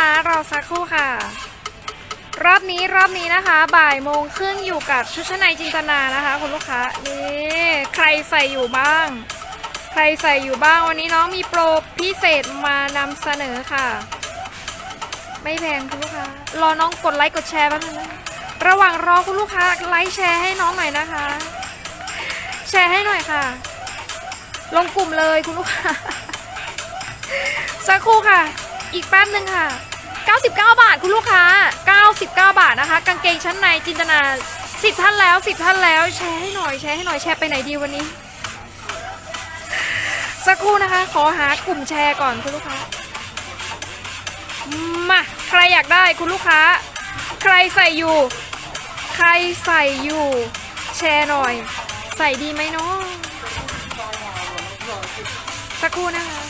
นะคะรอสักครู่ค่ะ รอบนี้รอบนี้นะคะบ่ายโมงครึ่งอยู่กับชุดชั้นในจินตนานะคะคุณลูกค้านี่ใครใส่อยู่บ้าง ใครใส่อยู่บ้างวันนี้น้องมีโปรพิเศษมานำเสนอค่ะ ไม่แพงคุณลูกค้ารอน้องกดไลค์กดแชร์แป๊บนึงนะระหว่างรอคุณลูกค้าไลค์แชร์ให้น้องหน่อยนะคะ แชร์ให้หน่อยค่ะ ลงกลุ่มเลยคุณลูกค้า สักครู่ค่ะ อีกแป๊บหนึ่งค่ะ 99 บาทคุณลูกค้า 99 บาทนะคะ กางเกงชั้นในจินตนา10ท่านแล้ว10ท่านแล้วแชร์ให้หน่อยแชร์ให้หน่อยแชร์ไปไหนดีวันนี้ สักครู่นะคะ ขอหากลุ่มแชร์ก่อนคุณลูกค้ามาใครอยากได้คุณลูกค้า ใครใส่อยู่ ใครใส่อยู่ แชร์หน่อย ใส่ดีไหมเนาะสักครู่นะคะ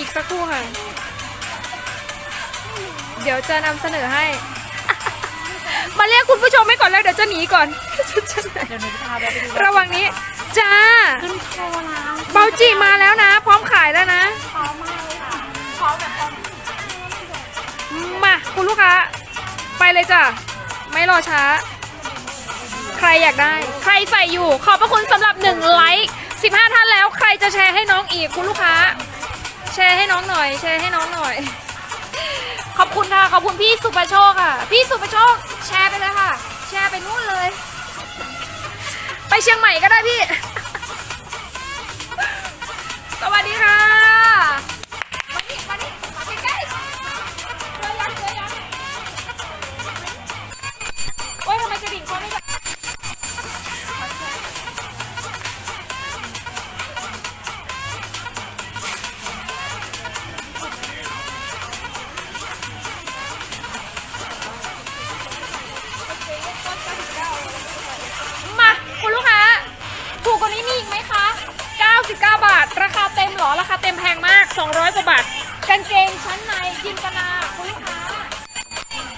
อีกสักครู่ค่ะ เดี๋ยวจะนำเสนอให้ มาเรียกคุณผู้ชมให้ก่อนแล้วเดี๋ยวจะหนีก่อน เดี๋ยวหนูจะพาไปดูระหว่างนี้ จ้า ขึ้นโชว์แล้วเบาจีมาแล้วนะ พร้อมขายแล้วนะ พร้อมมากเลยค่ะพร้อมแบบพร้อมมาคุณลูกค้า ไปเลยจ้ะ ไม่รอช้า ใครอยากได้ ใครใส่อยู่ ขอบพระคุณสำหรับ1ไลค์15 ท่านแล้ว ใครจะแชร์ให้น้องอีกคุณลูกค้า ร์ให้น้องหน่อย แชร์ให้น้องหน่อย ขอบคุณค่ะ ขอบคุณพี่สุประโชคค่ะ พี่สุประโชค แชร์ไปเลยค่ะ แชร์ไปนู่นเลย ไปเชียงใหม่ก็ได้พี่ สวัสดีค่ะ จินตนาคุณลูกค้า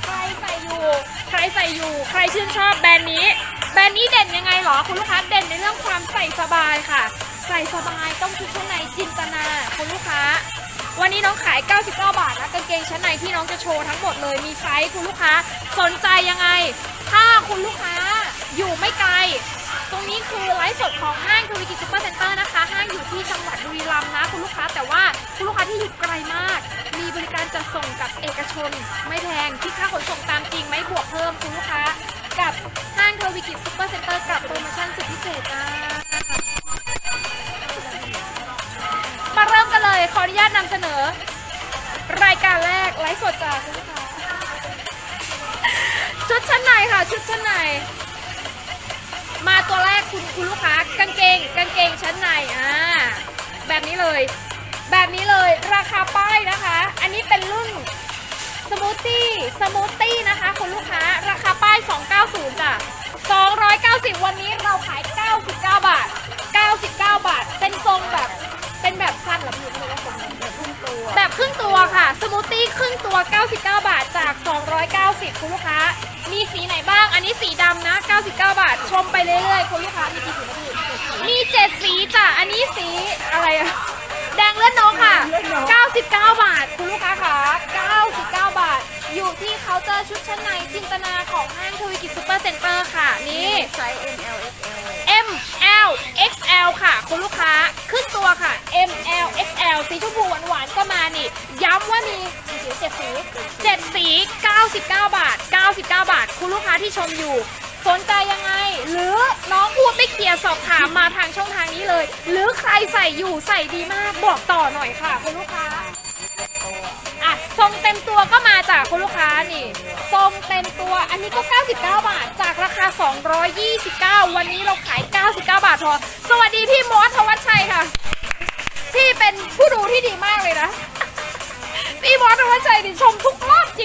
ใครใส่อยู่ ใครใส่อยู่ ใครชื่นชอบแบรนด์นี้ แบรนด์นี้เด่นยังไงเหรอคุณลูกค้าเด่นในเรื่องความใส่สบายค่ะ ใส่สบายต้องชุดชั้นในจินตนาคุณลูกค้า วันนี้น้องขาย 99 บาทนะกางเกงชั้นในที่น้องจะโชว์ทั้งหมดเลยมีไซส์คุณลูกค้าสนใจยังไง ถ้าคุณลูกค้าอยู่ไม่ไกลตรงนี้คือไลฟ์สดของห้างทวีกิจซูเปอร์เซ็นเตอร์นะคะ ห้างอยู่ที่จังหวัดบุรีรัมย์นะคุณลูกค้าแต่ว่าคุณลูกค้า ที่อยู่ไกลมาก มีบริการจัดส่งกับเอกชน ไม่แพงที่ค่าขนส่งตามจริงไม่บวกเพิ่มคุณลูกค้า กับห้างทวีกิจซูเปอร์เซ็นเตอร์กับโปรโมชั่นสุดพิเศษจ้ามาเริ่มกันเลยขออนุญาตนำเสนอ รายการแรกไลฟ์สดจ้าคุณลูกค้าชุดชั้นในค่ะ ชุดชั้นในมาตัวแรกคุณคุณลูกค้ากางเกงกางเกงชั้นในอ่าแบบนี้เลย แบบนี้เลยราคาป้ายนะคะ อันนี้เป็นรุ่นสมูทตี้สมูทตี้นะคะ คุณลูกค้าราคาป้าย 290จ้ะ290 วันนี้เราขาย 99 บาท 99 บาท เป็นทรงแบบเป็นแบบสั้นหรอพี่ไม่รู้ว่าทรงแบบครึ่งตัว แบบครึ่งตัวค่ะสมูทตี้ครึ่งตัว 99 บาทจาก 290 คุณลูกค้า มีสีไหนบ้าง อันนี้สีดำนะ 99 บาท ชมไปเรื่อยๆ คุณลูกค้ามีกี่สีนะพี่มีเจ็ดสีจ้ะอันนี้สีอะไรอะ ค่ะ 99 บาท คุณลูกค้าค่ะ99 บาท อยู่ที่เคาน์เตอร์ชุดชั้นในจินตนาของห้างทวีกิจซูเปอร์เซ็นเตอร์ค่ะ นี่ ไซส์ M L X L M L X L ค่ะ คุณลูกค้าขึ้นตัวค่ะ M L X L สีชมพูหวานๆก็มานี่ ย้ำว่ามีกี่สีเจ็ดสีเจ็ดสี 99 บาท 99 บาท คุณลูกค้าที่ชมอยู่ สนใจยังไง หรือน้องพูดไม่เคลียร์สอบถามมาทางช่องทางนี้เลย หรือใครใส่อยู่ใส่ดีมากบอกต่อหน่อยค่ะคุณลูกค้าอะทรงเต็มตัวก็มาจากคุณลูกค้านี่ทรงเต็มตัวอันนี้ก็ 99 บาท จากราคา 229 วันนี้เราขาย 99 บาทพอสวัสดีพี่มอสทวัชชัยค่ะ พี่เป็นผู้ดูที่ดีมากเลยนะ พี่มอสทวัชชัยนี่ชมทุกรอบจ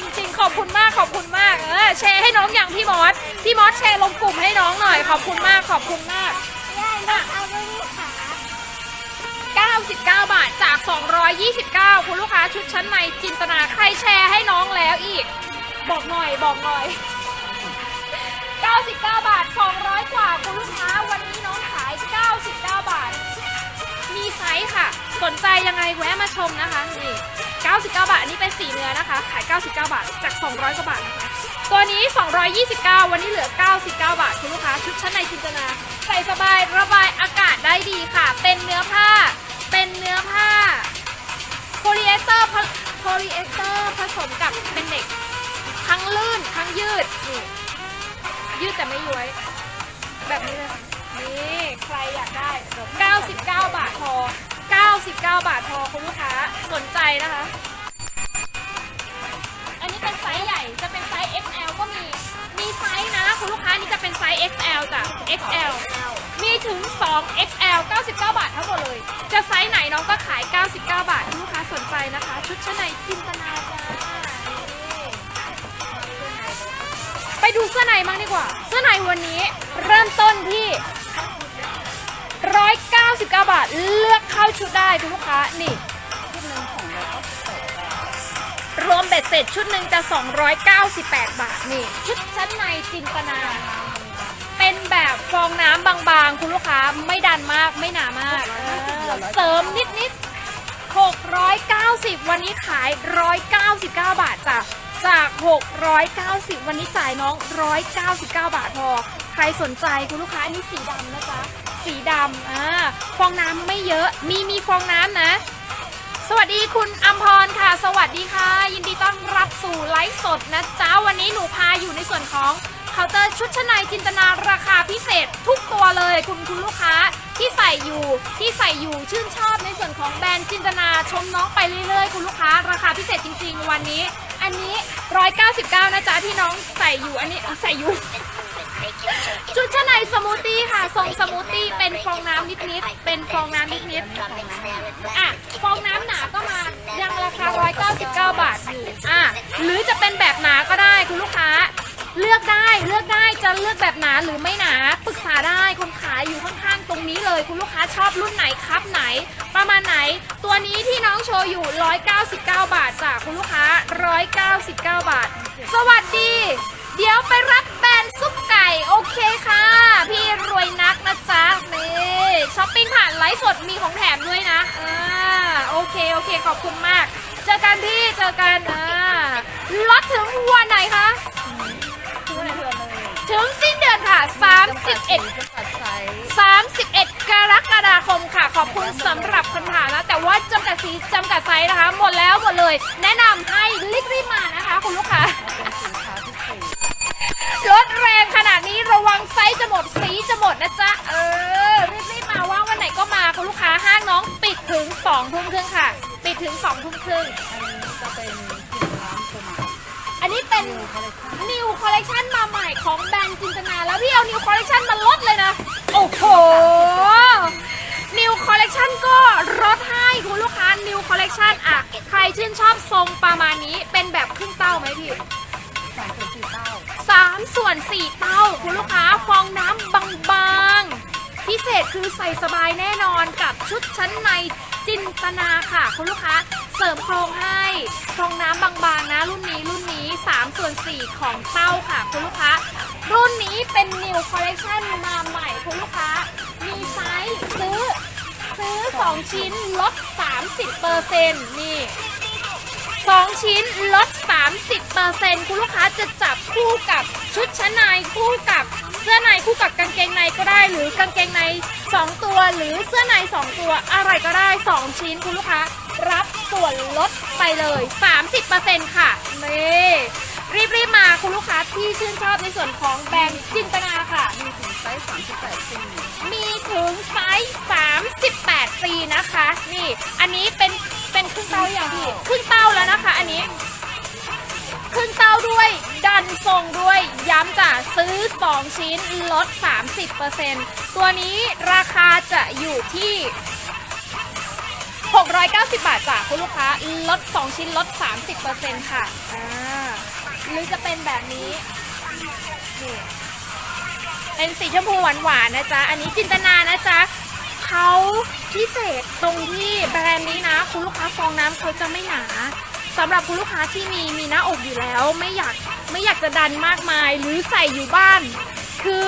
แชร์ลงกลุ่มให้น้องหน่อย ขอบคุณมากขอบคุณมาก ได้นะเอาไปนี่ค่ะ99 บาทจาก 229 คุณลูกค้าชุดชั้นในจินตนาใครแชร์ให้น้องแล้วอีก บอกหน่อยบอกหน่อย 99 บาท 200 กว่าคุณลูกค้าวันนี้น้องขาย 99 บาท มีไซส์ค่ะ สนใจยังไงแวะมาชมนะคะนี่99 บาทนนี้เป็นสีเนื้อนะคะ ขาย 99 บาทจาก 200 กว่าบาทนะคะ ตัวนี้ 229 วันนี้เหลือ 99 บาทคุณลูกค้า ชุดชั้นในจินตนา ใส่สบายระบายอากาศได้ดีค่ะ เป็นเนื้อผ้า เป็นเนื้อผ้าโพลีเอสเตอร์โพลีเอสเตอร์ผสมกับเป็นเหล็ก ทั้งลื่น ทั้งยืดนี่ยืดแต่ไม่ย้วย แบบนี้เลยนี่ใครอยากได้ 99 บาทพอ 99 บาทพอคุณลูกค้าสนใจนะคะ คุณลูกค้านี่จะเป็นไซส์ XL จ้ะ XL มีถึง 2 XL 99 บาททั้งหมดเลย จะไซส์ไหนน้องก็ขาย 99 บาทคุณลูกค้าสนใจนะคะ ชุดชั้นในจินตนาจ้ายไปดูเสื้อในบ้างดีกว่า เสื้อในวันนี้เริ่มต้นที่ 199 บาท เลือกเข้าชุดได้คุณลูกค้านี่ รวมเบ็ดเสร็จชุดหนึ่งจะ 298 บาทนี่ ชุดชั้นในจินตนา เป็นแบบฟองน้ำบางๆ คุณลูกค้าไม่ดันมากไม่หนามาก เสริมนิดๆ 690 วันนี้ขาย 199 บาทจ้ะจาก 690 วันนี้จ่ายน้อง 199 บาทพอ ใครสนใจคุณลูกค้าอันนี้สีดำนะจ๊ะ สีดำอ่าฟองน้ำไม่เยอะ มีมีฟองน้ำนะ สวัสดีคุณอัมพรค่ะ สวัสดีค่ะ ยินดีต้อนรับสู่ไลฟ์สดนะจ๊ะ วันนี้หนูพาอยู่ในส่วนของเคาน์เตอร์ชุดชั้นในจินตนาราคาพิเศษทุกตัวเลยคุณคุณลูกค้าที่ใส่อยู่ที่ใส่อยู่ชื่นชอบในส่วนของแบรนด์จินตนาชมน้องไปเรื่อยๆ คุณลูกค้า ราคาพิเศษจริง ๆ วันนี้ อันนี้ 199 นะจ๊ะที่น้องใส่อยู่อันนี้ใส่อยู่ ชุดชั้นในสมูทตี้ค่ะ ทรงสมูทตี้เป็นฟองน้ำนิดๆ เป็นฟองน้ำนิดๆ อะ ฟองน้ำหนาก็มา ยังราคา 199 บาทอยู่ อะ หรือจะเป็นแบบหนาก็ได้คุณลูกค้า เลือกได้ เลือกได้ จะเลือกแบบหนาหรือไม่หนา ปรึกษาได้คนขายอยู่ข้างๆ ตรงนี้เลย คุณลูกค้าชอบรุ่นไหนครับไหน ประมาณไหน ตัวนี้ที่น้องโชว์อยู่ 199 บาทจ้ะคุณลูกค้า 199 บาท สวัสดี เดี๋ยวไปรับ ญ่โอเคค่ะ พี่รวยนักนะจ๊ะนี่ช้อปปิ้งผ่านไลฟ์สดมีของแถมด้วยนะอ่าโอเคโอเคขอบคุณมาก เจอกันพี่เจอกันอ่าลดถึงวันไหนคะถึงสิ้นเดือนค่ะ 31 31 กรกฎาคมค่ะ ขอบคุณสำหรับคำถามนะ แต่ว่าจำกัดสีจำกัดไซส์นะคะ หมดแล้วหมดเลย แนะนำให้รีบรีบมานะคะ คุณลูกค้า รถแรงขนาดนี้ระวังไซส์จะหมดสีจะหมดนะจ๊ะ เออ รีบๆมาว่างวันไหนก็มาคุณลูกค้าห้างน้องปิดถึง2ทุ่มครึ่งค่ะ ปิดถึง2ทุ่มครึ่ง อันนี้เป็น New Collection มาใหม่ของแบรนด์จินตนา แล้วพี่เอา New Collection มาลดเลยนะ โอ้โห New Collection ก็ลดให้คุณลูกค้า New Collection อะ ใครชื่นชอบทรงประมาณนี้เป็นแบบครึ่งเต้าไหมพี่ สามส่วนสี่เต้า คุณลูกค้าฟองน้ำบางๆ พิเศษคือใส่สบายแน่นอนกับชุดชั้นในจินตนาค่ะ คุณลูกค้าเสริมโครงให้ฟองน้ำบางๆ นะ รุ่นนี้รุ่นนี้ 3 ส่วน 4 ของเต้าค่ะ คุณลูกค้า รุ่นนี้เป็น New Collection มาใหม่ คุณลูกค้า มีไซส์ซื้อ ซื้อ 2 ชิ้นลด 30%นี่ สองชิ้นลด 30%คุณลูกค้าจะจับคู่กับชุดชั้นในคู่กับเสื้อในคู่กับกางเกงในก็ได้ หรือกางเกงใน 2 ตัวหรือเสื้อใน 2 ตัวอะไรก็ได้ 2 ชิ้นคุณลูกค้า รับส่วนลดไปเลย 30%ค่ะนี่รีบๆมาคุณลูกค้าที่ชื่นชอบในส่วนของแบรนด์จินตนาค่ะ มีถึงไซส์38ซีนะคะ นี่ อันนี้เป็น เป็นครึ่งเต้าอย่างพี่ครึ่งเต้าแล้วนะคะ อันนี้ครึ่งเต้าด้วยดันทรงด้วยย้ำจ้ะซื้อ 2 ชิ้นลด 30%ตัวนี้ราคาจะอยู่ที่ 690 บาทจ้ะคุณลูกค้าลด 2 ชิ้นลด 30%ค่ะอ่าหรือจะเป็นแบบนี้นี่เป็นสีชมพูหวานๆนะจ๊ะ อันนี้จินตนานะจ๊ะ เขาพิเศษตรงที่แบรนด์นี้นะ คุณลูกค้าฟองน้ำเขาจะไม่หนาสำหรับคุณลูกค้าที่มีมีหน้าอกอยู่แล้ว ไม่อยากไม่อยากจะดันมากมาย หรือใส่อยู่บ้าน คือ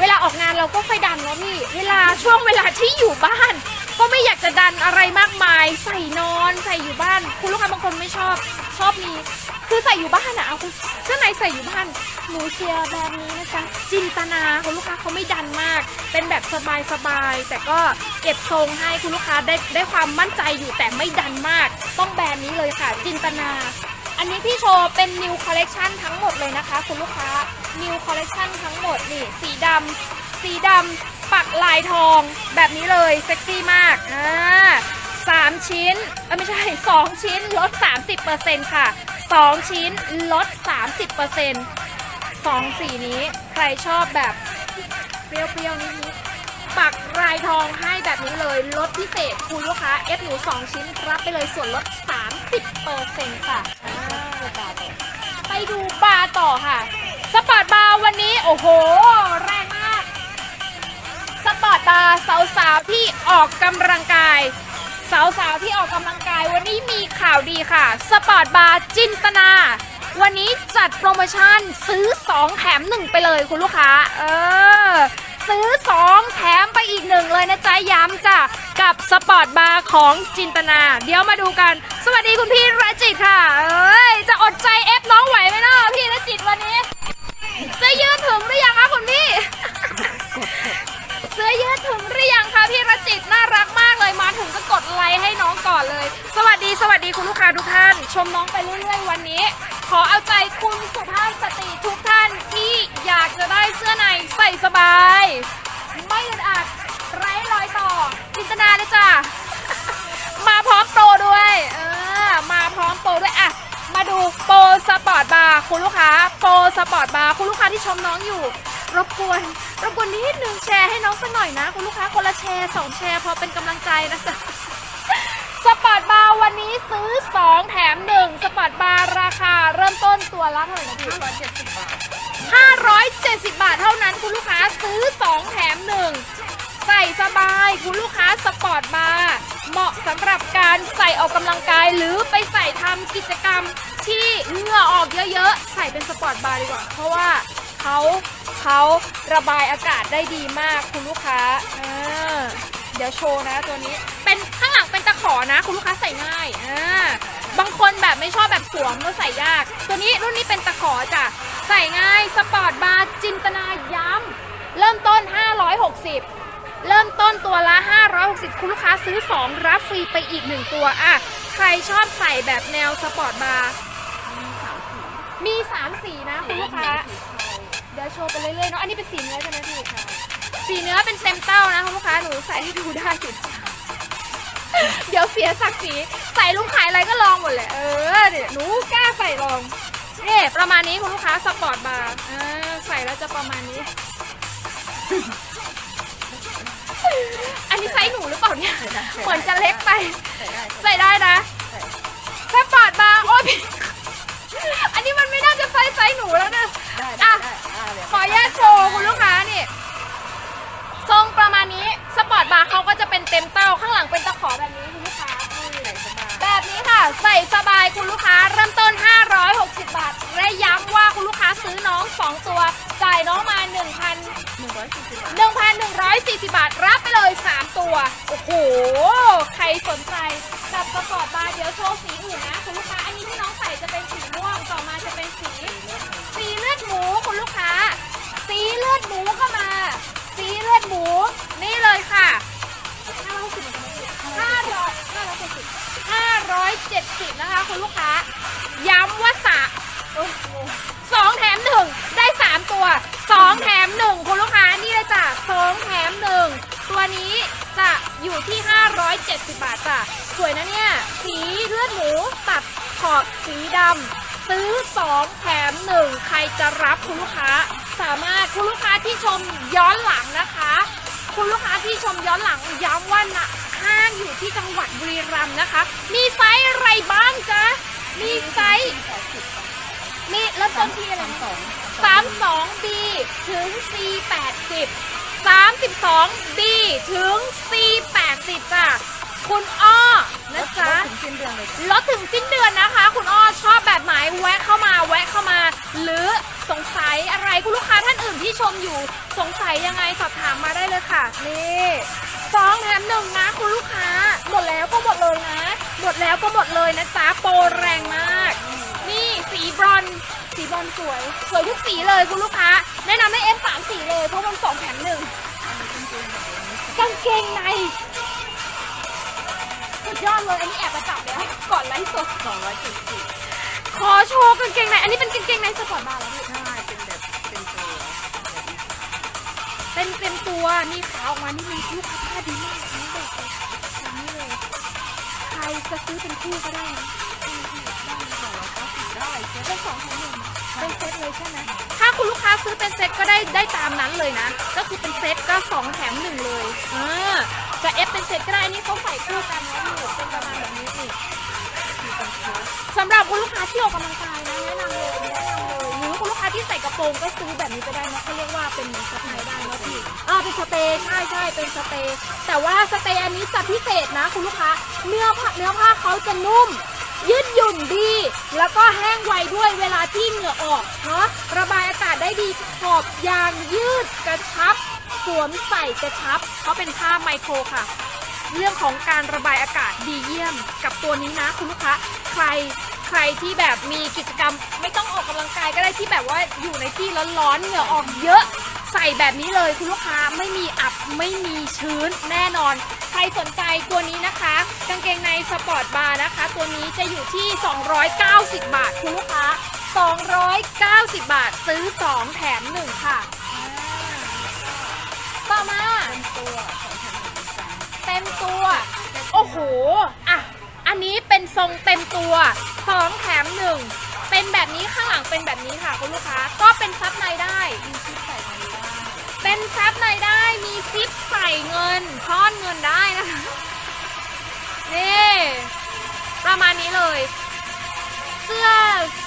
เวลาออกงานเราก็ค่อยดันเนาะพี่ เวลาช่วงเวลาที่อยู่บ้าน ก็ไม่อยากจะดันอะไรมากมาย ใส่นอนใส่อยู่บ้าน คุณลูกค้าบางคนไม่ชอบชอบมีคือใส่อยู่บ้านอะเอาคุณเสื้อในใส่อยู่บ้าน หนูเชียร์แบรนด์นี้นะจ๊ะจินตนาคุณลูกค้าเขาไม่ดันมาก เป็นแบบสบายๆแต่ก็เก็บทรงให้คุณลูกค้าได้ได้ความมั่นใจอยู่แต่ไม่ดันมาก ต้องแบรนด์นี้เลยค่ะ จินตนา อันนี้พี่โชว์เป็น new collection ทั้งหมดเลยนะคะ คุณลูกค้า new collection ทั้งหมดนี่สีดำสีดำปักลายทอง แบบนี้เลยเซ็กซี่มากอ่าสามชิ้นไม่ใช่2ชิ้นลด 30%ค่ะ 2 ชิ้นลด 30% 2สีนี้ใครชอบแบบเปรี้ยวๆนิดๆปักลายทองให้แบบนี้เลยลดพิเศษคุณลูกค้า F หนู2 ชิ้นรับไปเลยส่วนลด 30%ค่ะอ่าไปดูบาร์ต่อค่ะ สปอร์ตบาร์วันนี้ โอ้โห แรงมาก สปอร์ตบาร์สาวๆที่ออกกำลังกายสาวๆที่ออกกำลังกายวันนี้มีข่าวดีค่ะ สปอร์ตบาร์จินตนา วันนี้จัดโปรโมชั่นซื้อ 2 แถม 1 ไปเลยคุณลูกค้า เออ ซื้อ 2 แถมไปอีกหนึ่งเลยนะจ๊ะ ย้ำจ้ะ กับสปอร์ตบาร์ของจินตนา เดี๋ยวมาดูกัน สวัสดีคุณพี่รัจิตค่ะ เอ้ย จะอดใจเอฟน้องไหวไหมเนาะพี่รัจิตวันนี้เสื้อยืดถึงหรือยังคะคุณพี่ เสื้อยืดถึงหรือยังคะพี่รจิตน่ารักมากเลยมาถึงก็กดไลค์ให้น้องก่อนเลย สวัสดีสวัสดีคุณลูกค้าทุกท่าน ชมน้องไปเรื่อยๆวันนี้ ขอเอาใจคุณสุภาพสตรีทุกท่านที่อยากจะได้เสื้อในใส่สบาย ไม่อึดอัดไร้รอยต่อ จินตนาเลยจ้ะมาพร้อมโปรด้วยเออมาพร้อมโปรด้วยอะมาดูโปรสปอร์ตบาร์คุณลูกค้าโปรสปอร์ตบาร์คุณลูกค้าที่ชมน้องอยู่ รบกวนรบกวนนิดนึงแชร์ให้น้องสักหน่อยนะ คุณลูกค้าคนละแชร์สองแชร์พอเป็นกำลังใจนะจ๊ะสปอร์ตบาร์วันนี้ซื้อ 2 แถม 1 สปอร์ตบาร์ราคาเริ่มต้นตัวละเท่าไหร่นะพี่570 บาท 570 บาทเท่านั้นคุณลูกค้าซื้อ 2 แถม 1 ใส่สบายคุณลูกค้าสปอร์ตบาร์เหมาะสำหรับการใส่ออกกำลังกาย หรือไปใส่ทำกิจกรรมที่เหงื่อออกเยอะๆ ใส่เป็นสปอร์ตบาร์ดีกว่า เพราะว่า เขาเขาระบายอากาศได้ดีมากคุณลูกค้าอ่าเดี๋ยวโชว์นะตัวนี้ เป็นข้างหลังเป็นตะขอนะ คุณลูกค้าใส่ง่ายอ่าบางคนแบบไม่ชอบแบบสวมก็ใส่ยาก ตัวนี้รุ่นนี้เป็นตะขอจ้ะใส่ง่ายสปอร์ตบาร์จินตนาย้ำเริ่มต้น 560เริ่มต้นตัวละ 560 คุณลูกค้าซื้อ 2 รับฟรีไปอีก 1 ตัวอะใครชอบใส่แบบแนวสปอร์ตบาร์ มี 3 สีนะ คุณลูกค้า เดี๋ยวโชว์ไปเรื่อยๆเนาะ อันนี้เป็นสีเนื้อใช่ไหมพี่คะสีเนื้อเป็นเต็มเต้านะคุณลูกค้า หนูใส่ให้ดูได้อยู่เดี๋ยวเสียศักดิ์ศรีใส่ลุงขายอะไรก็ลองหมดเลยเออเนี่ยหนูกล้าใส่ลองเนี่ยประมาณนี้คุณลูกค้าสปอร์ตบาร์อ่าใส่แล้วจะประมาณนี้ อันนี้ไซส์หนูหรือเปล่าเนี่ยเหมือนจะเล็กไป ใส่ได้ เต็มเต้าข้างหลังเป็นตะขอแบบนี้คุณลูกค้าแบบนี้ค่ะ ใส่สบายคุณลูกค้าเริ่มต้น 560 บาท และย้ำว่าคุณลูกค้าซื้อน้อง 2 ตัว จ่ายน้องมา 1,000 1,140 บาท รับไปเลย 3 ตัว โอ้โห ใครสนใจกับปอร์ตบาเดี๋ยวโชว์สีอื่นนะ คุณลูกค้า อันนี้ที่น้องใส่จะเป็นสีม่วง ต่อมาจะเป็นสี สีเลือดหมูคุณลูกค้า สีเลือดหมูก็มา สีเลือดหมูนี่ 570 นะคะ คุณลูกค้า ย้ำว่าสะโอ้โหสองแถมหนึ่งได้3ตัว2แถม1คุณลูกค้านี่เลยจ้ะ2แถม1ตัวนี้จะอยู่ที่ 570 บาทจ้ะสวยนะเนี่ย สีเลือดหมูตัดขอบสีดำซื้อ 2 แถม 1 ใครจะรับคุณลูกค้า สามารถคุณลูกค้าที่ชมย้อนหลังนะคะ คุณลูกค้าที่ชมย้อนหลังย้ำว่านะ ห้างอยู่ที่จังหวัดบุรีรัมย์นะคะ มีไซส์อะไรบ้างจ๊ะ มีไซส์ มีแล้วต้นที่อะไรนะ 32B ถึง C80 32B ถึง C80 จ้ะ คุณอ้อนะจ๊ะ ถึงสิ้นเดือนเลยจ้ะลดถึงสิ้นเดือนนะคะ คุณอ้อชอบแบบไหนแวะเข้ามาแวะเข้ามา หรือสงสัยอะไรคุณลูกค้าท่านอื่นที่ชมอยู่สงสัยยังไงสอบถามมาได้เลยค่ะ นี่ สองแถมหนึ่งนะคุณลูกค้า หมดแล้วก็หมดเลยนะ หมดแล้วก็หมดเลยนะจ๊ะโปรแรงมาก นี่สีบรอนซ์สีบรอนซ์สวย สวยทุกสีเลยคุณลูกค้า แนะนำให้เอฟสามสีเลยเพราะมันสองแถมหนึ่งกางเกงในสุดยอดเลยอันนี้แอบมาจับแล้วก่อนไลฟ์สดสองร้อยเจ็ดสิบขอโชว์กางเกงในอันนี้เป็นกางเกงในสปอร์ตบาร์แล้วพี่ใช่เป็นแบบเป็นตัวเป็นเต็มตัวมีขาออกมานี่มีลูกค้าผ้าดีมากอันนี้แบบแบบนี้เลย ใครจะซื้อเป็นคู่ก็ได้นะได้ใช่เป็นสองแถมหนึ่งเป็นเซตเลยใช่ไหมถ้าคุณลูกค้าซื้อเป็นเซตก็ได้ได้ตามนั้นเลยนะ ก็คือเป็นเซตก็สองแถมหนึ่งเลยเออจะเอฟเป็นเซตก็ได้อันนี่เขาใส่คู่กันนะพี่เป็นประมาณแบบนี้นี่สำหรับคุณลูกค้าที่ออกกำลังกายนะแนะนำเลย ที่ใส่กระโปรงก็ซื้อแบบนี้ไปได้นะเขาเรียกว่าเป็นซับในได้นะพี่อ่าเป็นสเตย์ใช่ใช่เป็นสเตย์แต่ว่าสเตย์อันนี้จะพิเศษนะคุณลูกค้าเนื้อผ้าเนื้อผ้าเขาจะนุ่ม ยืดหยุ่นดี แล้วก็แห้งไวด้วยเวลาที่เหงื่อออกเนาะระบายอากาศได้ดีขอบยางยืดกระชับ สวมใส่กระชับเขาเป็นผ้าไมโครค่ะ เรื่องของการระบายอากาศดีเยี่ยมกับตัวนี้นะคุณลูกค้าใคร ใครที่แบบมีกิจกรรมไม่ต้องออกกำลังกายก็ได้ที่แบบว่าอยู่ในที่ร้อนๆเหงื่อออกเยอะใส่แบบนี้เลยคุณลูกค้าไม่มีอับไม่มีชื้นแน่นอน ใครสนใจตัวนี้นะคะ กางเกงในสปอร์ตบาร์นะคะ ตัวนี้จะอยู่ที่ 290 บาทคุณลูกค้า 290 บาทซื้อ 2 แถม 1 ค่ะ ต่อมาเป็นตัวเต็มตัว โอ้โห อะ อันนี้เป็นทรงเต็มตัว สองแถมหนึ่งเป็นแบบนี้ข้างหลังเป็นแบบนี้ค่ะคุณลูกค้า ก็เป็นซับในได้ มีชุดใส่ตรงนี้ได้เป็นซับในได้ มีซิปใส่เงิน ซ่อนเงินได้นะคะ นี่ประมาณนี้เลย เสื้อ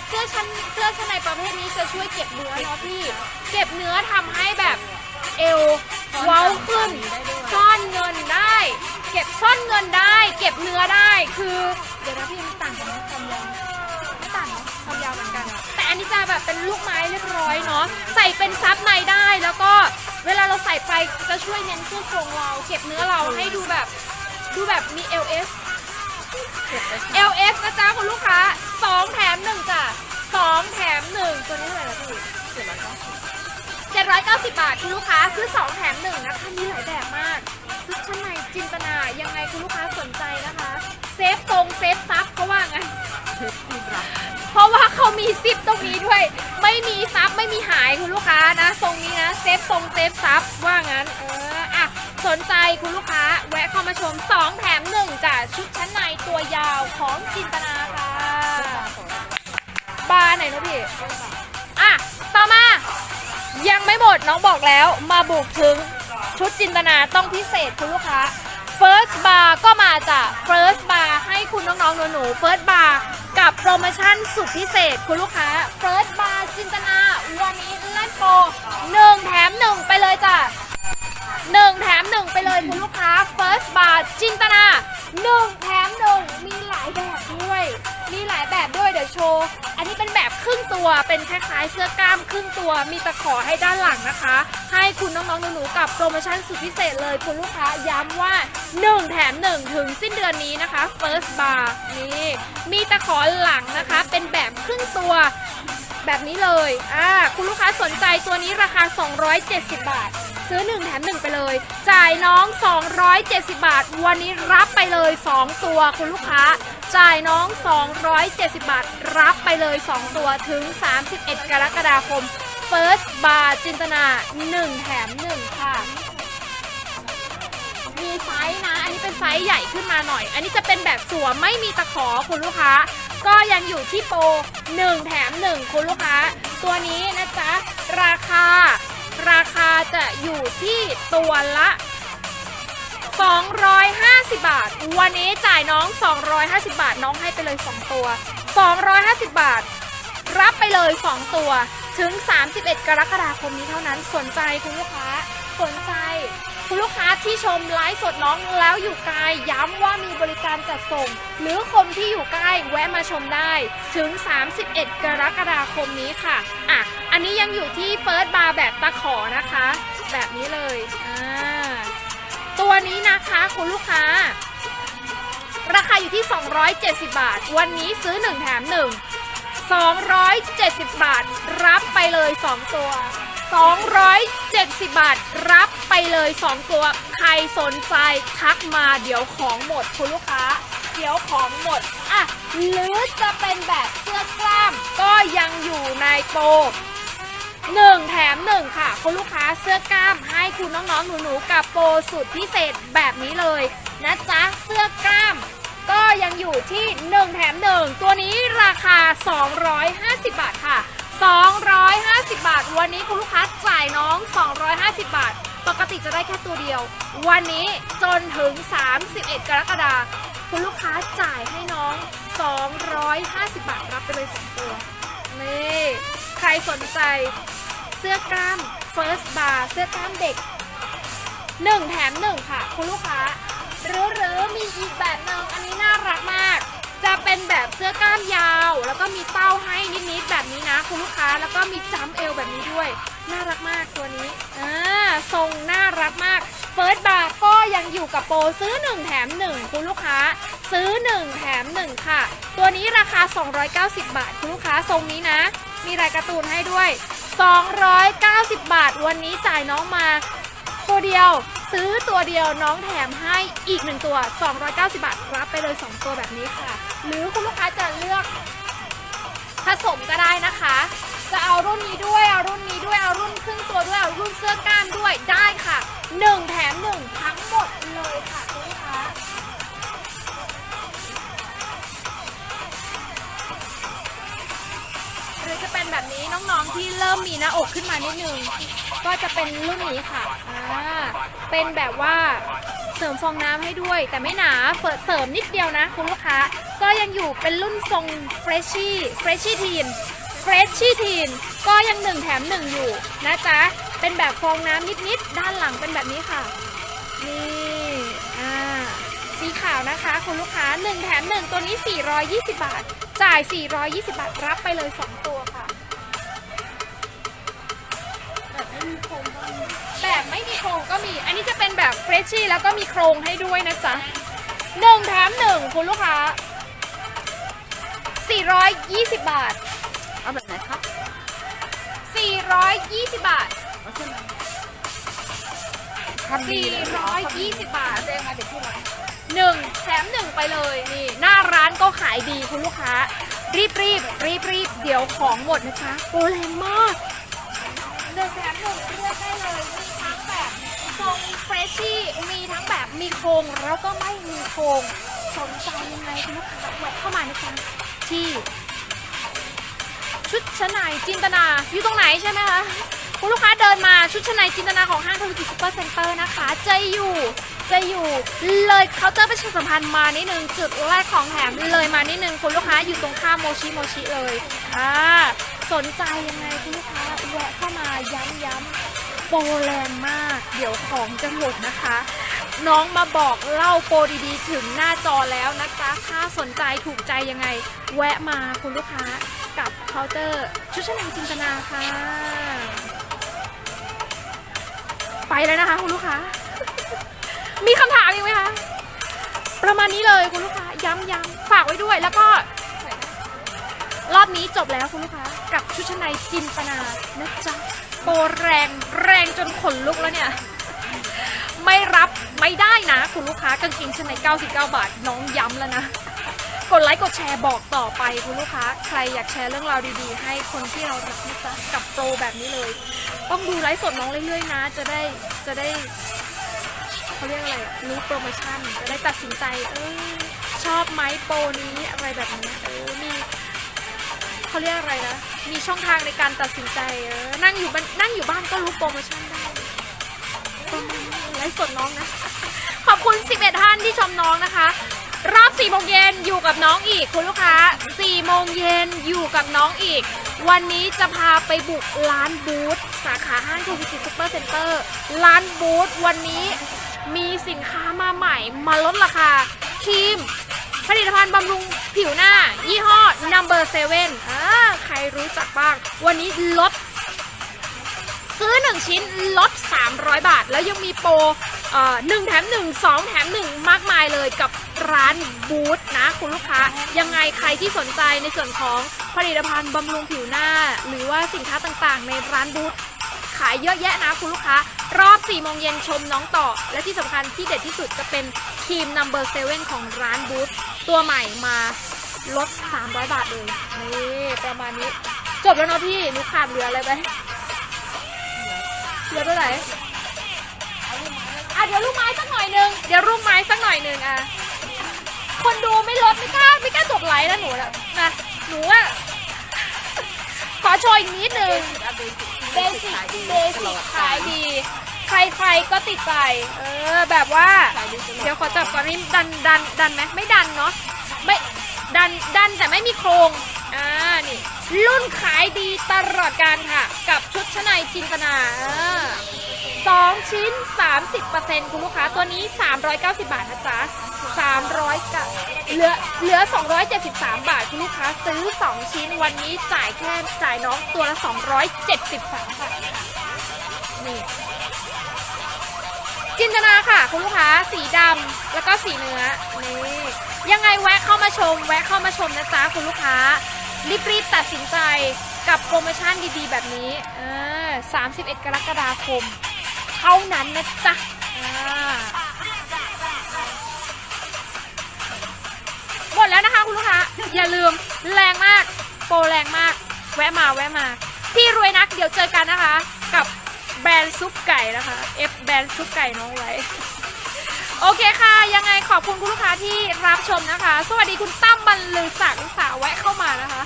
เสื้อชั้นเสื้อชั้นในประเภทนี้จะช่วยเก็บเนื้อเนาะพี่ เก็บเนื้อทำให้แบบเอว เว้าขึ้น ซ่อนเงินได้ เก็บซ่อนเงินได้ เก็บเนื้อได้ คือ เดี๋ยวนะพี่มันต่างกันไหมความยาวไม่ต่างเนาะความยาวเหมือนกันแต่อันนี้จะแบบเป็นลูกไม้เรียบร้อยเนาะ ใส่เป็นซับในได้ แล้วก็เวลาเราใส่ไปจะช่วยเน้นเสื้อโครงเรา เก็บเนื้อเราให้ดูแบบ ดูแบบมี LS เก็บไป LS นะจ๊ะคุณลูกค้า2แถม1จ้ะ2แถม1ตัวนี้เท่าไหร่ละพี่ 790 บาทคุณลูกค้าซื้อ 2 แถม 1 นะคะ มีหลายแบบมากซื้อชั้นในจินตนา ยังไงคุณลูกค้าสนใจนะคะ เซฟทรงเซฟซับเขาว่างั้นเช็คที่รับเพราะว่าเขามีซิปตรงนี้ด้วย ไม่มีซับไม่มีหายคุณลูกค้านะ ทรงนี้นะ เซฟทรงเซฟซับว่างั้น เอออะสนใจคุณลูกค้า แวะเข้ามาชม 2 แถม 1จ้ะชุดชั้นในตัวยาวของจินตนาค่ะ บาร์ไหนนะพี่ อะ ต่อมา ยังไม่หมดน้องบอกแล้วมาบุกถึงชุดจินตนาต้องพิเศษคุณลูกค้า First Bar ก็มาจ้ะ First Bar ให้คุณน้องๆหนูๆ First Bar กับโปรโมชั่นสุดพิเศษคุณลูกค้า First Bar จินตนาวันนี้เล่นโปร1แถม1ไปเลยจ้ะ1แถม1ไปเลยคุณลูกค้า First Bar จินตนา1แถม1 โชว์ อันนี้เป็นแบบครึ่งตัวเป็นคล้ายๆ เสื้อกล้ามครึ่งตัว มีตะขอให้ด้านหลังนะคะ ให้คุณน้องๆหนูๆกับโปรโมชั่นสุดพิเศษเลยคุณลูกค้าย้ำว่า 1 แถม 1 ถึงสิ้นเดือนนี้นะคะ First Bar นี่มีตะขอหลังนะคะ เป็นแบบครึ่งตัวแบบนี้เลยอ่าคุณลูกค้าสนใจตัวนี้ราคา 270 บาท ซื้อ 1 แถม 1 ไปเลย จ่ายน้อง 270 บาท วันนี้รับไปเลย 2 ตัวคุณลูกค้า จ่ายน้อง 270 บาท รับไปเลย 2 ตัวถึง 31 กรกฎาคม First Bar จินตนา 1 แถม 1 ค่ะ มีไซส์นะ อันนี้เป็นไซส์ใหญ่ขึ้นมาหน่อย อันนี้จะเป็นแบบสวมไม่มีตะขอคุณลูกค้า ก็ยังอยู่ที่โปร 1 แถม 1 คุณลูกค้า ตัวนี้นะจ๊ะ ราคาราคา จะอยู่ที่ตัวละ 250 บาท วันนี้จ่ายน้อง 250 บาท น้องให้ไปเลย 2 ตัว 250 บาท รับไปเลย 2 ตัว ถึง 31 กรกฎาคมนี้เท่านั้น สนใจคุณลูกค้า สนใจ คุณลูกค้าที่ชมไลฟ์สดน้องแล้วอยู่ไกลย้ำว่ามีบริการจัดส่ง หรือคนที่อยู่ใกล้แวะมาชมได้ถึง 31 กรกฎาคมนี้ค่ะอะ อันนี้ยังอยู่ที่เฟิร์สบาร์แบบตะขอนะคะ แบบนี้เลยอ่าตตัวนี้นะคะคุณลูกค้า ราคาอยู่ที่ 270 บาท วันนี้ซื้อ 1 แถม 1 270 บาท รับไปเลย 2 ตัว 270 บาท รับไปเลย 2 ตัว ใครสนใจทักมาเดี๋ยวของหมดคุณลูกค้า เดี๋ยวของหมด อะ หรือจะเป็นแบบเสื้อกล้าม ก็ยังอยู่ในโปรหนึ่งแถมหนึ่งค่ะ คุณลูกค้าเสื้อกล้ามให้คุณน้องๆ หนูๆ กับโปรสุดพิเศษแบบนี้เลย นะจ๊ะ เสื้อกล้าม ก็ยังอยู่ที่ 1 แถม 1 ตัวนี้ราคา 250 บาทค่ะ 250 บาท วันนี้คุณลูกค้าจ่ายน้อง 250 บาท ปกติจะได้แค่ตัวเดียว วันนี้จนถึง 31 กรกฎาคมคุณลูกค้าจ่ายให้น้อง 250 บาท รับไปเลย2ตัว นี่ ใครสนใจเสื้อกล้าม First Bar เสื้อกล้ามเด็ก 1 แถม 1 ค่ะ คุณลูกค้าหรือหรือมีอีกแบบหนึ่งอันนี้น่ารักมาก จะเป็นแบบเสื้อกล้ามยาว แล้วก็มีเป้าให้นิดๆแบบนี้ คุณลูกค้าแล้วก็มีจัมเอวแบบนี้ด้วย น่ารักมากตัวนี้อ่าทรงน่ารักมากเฟิร์สบาร์ก็ยังอยู่กับโปรซื้อ 1 แถม 1 คุณลูกค้า ซื้อ 1 แถม 1 ค่ะ ตัวนี้ราคา 290 บาท คุณลูกค้าทรงนี้นะ มีลายการ์ตูนให้ด้วย 290 บาท วันนี้จ่ายน้องมาตัวเดียวซื้อตัวเดียวน้องแถมให้อีกหนึ่งตัว 290 บาท รับไปเลย 2 ตัวแบบนี้ค่ะ หรือคุณลูกค้าจะเลือก ผสมก็ได้นะคะ จะเอารุ่นนี้ด้วย เอารุ่นนี้ด้วย เอารุ่นครึ่งตัวด้วย เอารุ่นเสื้อกล้ามด้วย ได้ค่ะ 1 แถม 1 ทั้งหมดเลยค่ะคุณลูกค้าหรือจะเป็นแบบนี้น้องๆที่เริ่มมีหน้าอกขึ้นมานิดนึง ก็จะเป็นรุ่นนี้ค่ะอ่าเป็นแบบว่าเสริมฟองน้ำให้ด้วย แต่ไม่หนา เปิดเสริมนิดเดียวนะคุณลูกค้า ก็ยังอยู่เป็นรุ่นทรงเฟรชชี่เฟรชชี่ทีนเฟรชชี่ทีนก็ยังหนึ่งแถมหนึ่งอยู่นะจ๊ะ เป็นแบบฟองน้ำนิดๆ ด้านหลังเป็นแบบนี้ค่ะ นี่อ่าสีขาวนะคะคุณลูกค้า 1 แถม 1 ตัวนี้ 420 บาท จ่าย 420 บาท รับไปเลย 2 ตัวค่ะ แบบไม่มีโครงบ้างแบบไม่มีโครงก็มี อันนี้จะเป็นแบบเฟรชชี่แล้วก็มีโครงให้ด้วยนะจ๊ะหนึ่งแถมหนึ่งคุณลูกค้า 420 บาท เอาแบบไหนครับ 420 บาทเอาเส้นไหน420 บาทเจ๊มาเดี๋ยวพี่ร้านหนึ่งแถมหนึ่งไปเลยนี่หน้าร้านก็ขายดีคุณลูกค้า รีบรีบรีบรีบเดี๋ยวของหมดนะจ๊ะโอ้แรงมากหนึ่งแถมหนึ่งเลือกได้เลยมีทั้งแบบทรงเฟรชชี่มีทั้งแบบมีโครงแล้วก็ไม่มีโครงสนใจยังไงคุณลูกค้าแวะเข้ามานะจ๊ะ ที่ ชุดชั้นในจินตนาอยู่ตรงไหนใช่ไหมคะคุณลูกค้าเดินมาชุดชั้นในจินตนาของห้างธุรกิจซุปเปอร์เซ็นเตอร์นะคะ จะอยู่จะอยู่เลยเคาน์เตอร์ประชาสัมพันธ์มานิดนึงจุดแรกของแถมเลยมานิดนึงคุณลูกค้าอยู่ตรงข้ามโมชิโมชิเลยอ่าสนใจยังไงคุณลูกค้าแวะเข้ามาย้ำย้ำโปรแรงมาก เดี๋ยวของจะหมดนะคะ น้องมาบอกเล่าโปรดีๆ ถึงหน้าจอแล้วนะคะ ถ้าสนใจถูกใจยังไง แวะมาคุณลูกค้ากับเคาน์เตอร์ชุดชั้นในจินตนาค่ะ ไปแล้วนะคะคุณลูกค้า มีคำถามอีกไหมคะ ประมาณนี้เลยคุณลูกค้า ย้ำย้ำฝากไว้ด้วยแล้วก็รอบนี้จบแล้วคุณลูกค้า กับชุดชั้นในจินตนานะจ๊ะโปรแรงแรงจนขนลุกแล้วเนี่ย ไม่รับไม่ได้นะ คุณลูกค้ากางเกงชั้นใน 99 บาท น้องย้ำแล้วนะ กดไลค์กดแชร์บอกต่อไปคุณลูกค้า ใครอยากแชร์เรื่องราวดีๆ ให้คนที่เรารักนะจ๊ะกับโปรแบบนี้เลย ต้องดูไลฟ์สดน้องเรื่อยๆนะ จะได้จะได้เขาเรียกอะไรอะรู้โปรโมชั่นจะได้ตัดสินใจ เออชอบไหมโปรนี้อะไรแบบนี้เออมีเขาเรียกอะไรนะ มีช่องทางในการตัดสินใจเออนั่งอยู่บ้านนั่งอยู่บ้านก็รู้โปรโมชั่นได้ประมาณนี้ไลฟ์สดน้องนะ ขอบคุณ 11 ท่านที่ชมน้องนะคะ รอบ4โมงเย็นอยู่กับน้องอีกคุณลูกค้า4โมงเย็นอยู่กับน้องอีก วันนี้จะพาไปบุกร้านบูธสาขาห้างทูบิกิซุปเปอร์เซ็นเตอร์ร้านบูธวันนี้มีสินค้ามาใหม่ มาลดราคาครีม ผลิตภัณฑ์บำรุงผิวหน้า ยี่ห้อ Number 7อ่าใครรู้จักบ้าง วันนี้ลด ซื้อ 1 ชิ้นลด 300 บาท แล้วยังมีโปรเอ่อหนึ่งแถมหนึ่งสองแถมหนึ่งมากมายเลยกับร้านบูธนะคุณลูกค้า ยังไงใครที่สนใจในส่วนของผลิตภัณฑ์บำรุงผิวหน้า หรือว่าสินค้าต่างๆ ในร้านบูธขายเยอะแยะนะคุณลูกค้า รอบ4โมงเย็นชมน้องต่อ และที่สำคัญที่เด็ดที่สุดจะเป็นครีม number 7ของร้านบูธตัวใหม่มาลด 300 บาทเลยนี่ประมาณนี้ จบแล้วเนาะพี่หนูขาดเหลืออะไรไหม เหลือเท่าไหร่อะเดี๋ยวลูกไม้สักหน่อยหนึงเดี๋ยวลูกไม้สักหน่อยหนึงอะคนดูไม่ลดไม่กล้าไม่กล้าจบไลฟ์แล้วหนูนะนะหนูอะขอโชว์อีกนิดนึง เบสิกเบสิกขายดี ใครๆก็ติดใจ เออ แบบว่า เดี๋ยวขอจับก่อนนี่ดันดันดันไหมไม่ดันเนาะไม่ดันดันแต่ไม่มีโครงอ่า นี่ รุ่นขายดีตลอดการค่ะ กับชุดชั้นในจินตนาสองชิ้น 30%คุณลูกค้าตัวนี้ 390 บาทนะจ๊ะ300กับเหลือเหลือ 273 บาทคุณลูกค้าซื้อ 2 ชิ้นวันนี้จ่ายแค่จ่ายน้องตัวละ 273 บาทนี่จินตนาค่ะ คุณลูกค้าสีดำแล้วก็สีเนื้อนี่ยังไงแวะเข้ามาชม แวะเข้ามาชมนะจ๊ะคุณลูกค้า รีบๆตัดสินใจกับโปรโมชั่นดีๆ แบบนี้เออ31 กรกฎาคม เท่านั้นนะจ๊ะหมดแล้วนะคะคุณลูกค้า อย่าลืมแรงมาก โปรแรงมาก แวะมาแวะมา พี่รวยนักเดี๋ยวเจอกันนะคะ กับแบรนด์ซุปไก่นะคะ F แบรนด์ซุปไก่น้องไว้ โอเคค่ะ ยังไงขอบคุณคุณลูกค้าที่รับชมนะคะ สวัสดีคุณตั้มบรรลือศักดิ์สาห์แวะเข้ามานะคะ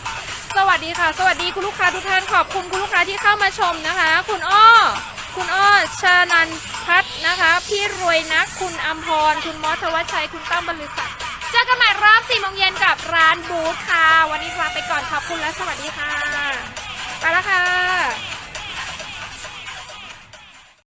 สวัสดีค่ะ สวัสดีคุณลูกค้าทุกท่านขอบคุณคุณลูกค้าที่เข้ามาชมนะคะ คุณอ้อ คุณอ้อชานันพัฒน์นะคะ พี่รวยนัก คุณอัมพร คุณมอสธวัชชัย คุณตั้มบรรลือศักดิ์เจอกันใหม่รอบ4โมงเย็นกับร้านบูธค่ะ วันนี้ลาไปก่อนขอบคุณและสวัสดีค่ะ ไปแล้วค่ะ